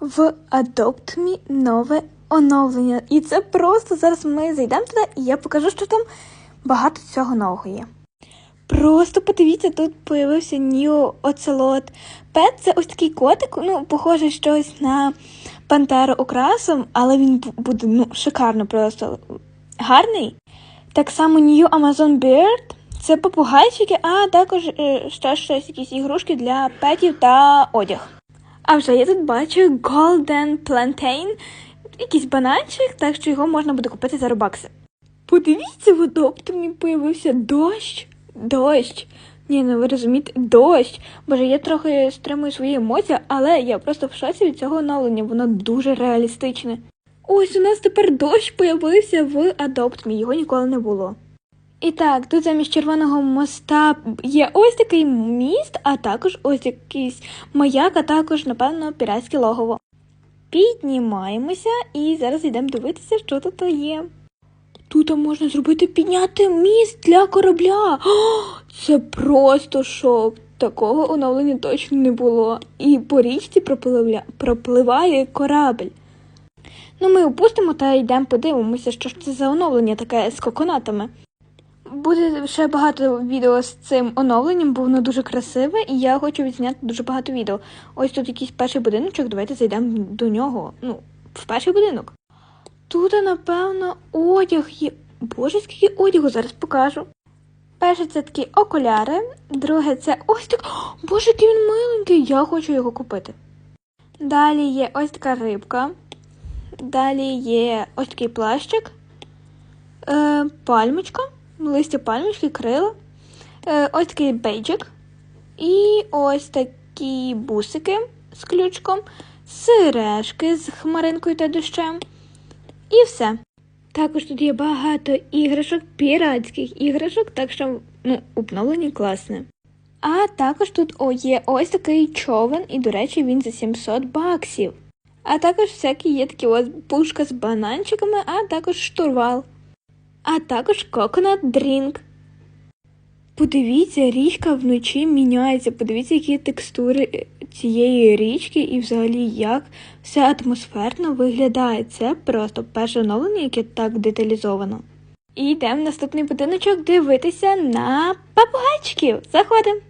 в Adopt Me нове оновлення. І це просто зараз ми зайдемо туди, і я покажу, що там багато цього нового є. Просто подивіться, тут появився Нью Оцелот. Пет це ось такий котик, ну, похоже щось на пантеру окрасом, але він буде ну, шикарно просто гарний. Так само New Amazon Bird це попугайчики, а також е, ще щось, якісь ігрушки для петів та одяг. А вже я тут бачу Golden Plantain, якийсь бананчик, так що його можна буде купити за робакси. Подивіться, в Адоптомі появився дощ. Дощ. Ні, ну ви розумієте, дощ. Боже, я трохи стримую свої емоції, але я просто в шоці від цього оновлення. Воно дуже реалістичне. Ось у нас тепер дощ появився в Adopt Me, його ніколи не було. І так, тут замість червоного моста є ось такий міст, а також ось якийсь маяк, а також, напевно, піратське логово. Піднімаємося і зараз йдемо дивитися, що тут є. Тут можна зробити підняти міст для корабля. Це просто шок. Такого оновлення точно не було. І по річці пропливає корабель. Ну, ми опустимо та йдемо подивимося, що ж це за оновлення таке з коконатами. Буде ще багато відео з цим оновленням, бо воно дуже красиве, і я хочу відзняти дуже багато відео. Ось тут якийсь перший будиночок, давайте зайдемо до нього. Ну, в перший будинок. Тут, напевно, одяг є. Боже, скільки одягу зараз покажу. Перше це такі окуляри, друге це ось так. Боже, який він миленький, я хочу його купити. Далі є ось така рибка. Далі є ось такий плащик, е, пальмочка, листя пальмочки, крила, е, ось такий бейджик. І ось такі бусики з ключком, сережки з хмаринкою та дощем. І все. Також тут є багато іграшок, піратських іграшок, так що ну, обновлення класне. А також тут о, є ось такий човен, і, до речі, він за 700 баксів. А також всякі є такі ось пушка з бананчиками, а також штурвал. А також коконат дрінк. Подивіться, річка вночі міняється. Подивіться, які текстури е, цієї річки і взагалі як все атмосферно виглядає. Це просто перше оновлення, яке так деталізовано. І йдемо в наступний будиночок дивитися на папугачків. Заходимо.